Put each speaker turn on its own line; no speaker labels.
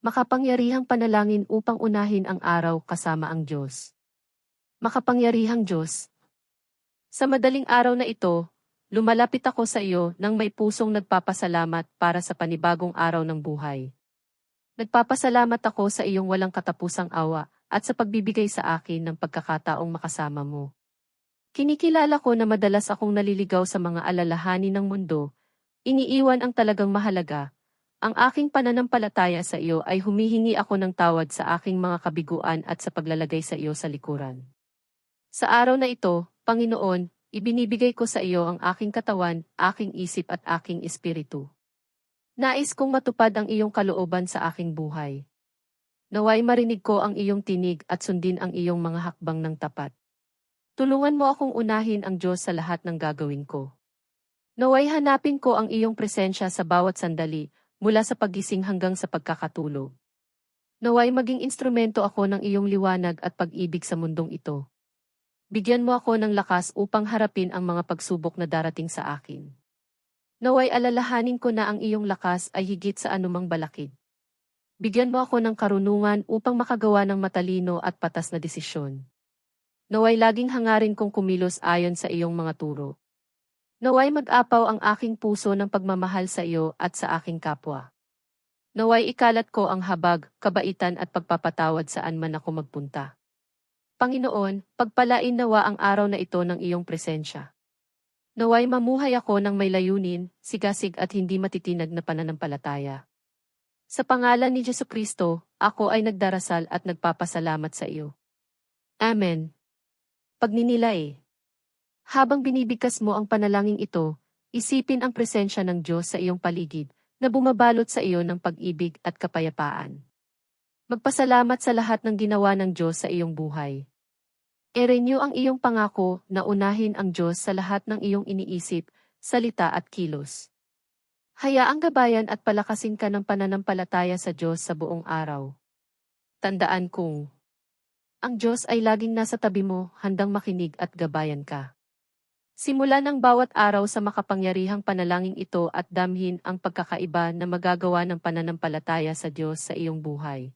Makapangyarihang panalangin upang unahin ang araw kasama ang Diyos. Makapangyarihang Diyos. Sa madaling araw na ito, lumalapit ako sa iyo nang may pusong nagpapasalamat para sa panibagong araw ng buhay. Nagpapasalamat ako sa iyong walang katapusang awa at sa pagbibigay sa akin ng pagkakataong makasama mo. Kinikilala ko na madalas akong naliligaw sa mga alalahanin ng mundo, iniiwan ang talagang mahalaga, ang aking pananampalataya sa iyo ay humihingi ako ng tawad sa aking mga kabiguan at sa paglalagay sa iyo sa likuran. Sa araw na ito, Panginoon, ibinibigay ko sa iyo ang aking katawan, aking isip at aking espiritu. Nais kong matupad ang iyong kalooban sa aking buhay. Naway marinig ko ang iyong tinig at sundin ang iyong mga hakbang ng tapat. Tulungan mo akong unahin ang Diyos sa lahat ng gagawin ko. Naway hanapin ko ang iyong presensya sa bawat sandali, mula sa pagising hanggang sa pagkakatulog. Naway maging instrumento ako ng iyong liwanag at pag-ibig sa mundong ito. Bigyan mo ako ng lakas upang harapin ang mga pagsubok na darating sa akin. Naway alalahanin ko na ang iyong lakas ay higit sa anumang balakid. Bigyan mo ako ng karunungan upang makagawa ng matalino at patas na desisyon. Naway laging hangarin kong kumilos ayon sa iyong mga turo. Naway mag-apaw ang aking puso ng pagmamahal sa iyo at sa aking kapwa. Naway ikalat ko ang habag, kabaitan at pagpapatawad saan man ako magpunta. Panginoon, pagpalain nawa ang araw na ito ng iyong presensya. Naway mamuhay ako ng may layunin, sigasig at hindi matitinag na pananampalataya. Sa pangalan ni Jesu Kristo, ako ay nagdarasal at nagpapasalamat sa iyo. Amen. Pagninilay habang binibigkas mo ang panalangin ito, isipin ang presensya ng Diyos sa iyong paligid, na bumabalot sa iyo ng pag-ibig at kapayapaan. Magpasalamat sa lahat ng ginawa ng Diyos sa iyong buhay. I-renew ang iyong pangako na unahin ang Diyos sa lahat ng iyong iniisip, salita at kilos. Hayaang gabayan at palakasin ka ng pananampalataya sa Diyos sa buong araw. Tandaan kong, ang Diyos ay laging nasa tabi mo, handang makinig at gabayan ka. Simulan ang bawat araw sa makapangyarihang panalangin ito at damhin ang pagkakaiba na magagawa ng pananampalataya sa Diyos sa iyong buhay.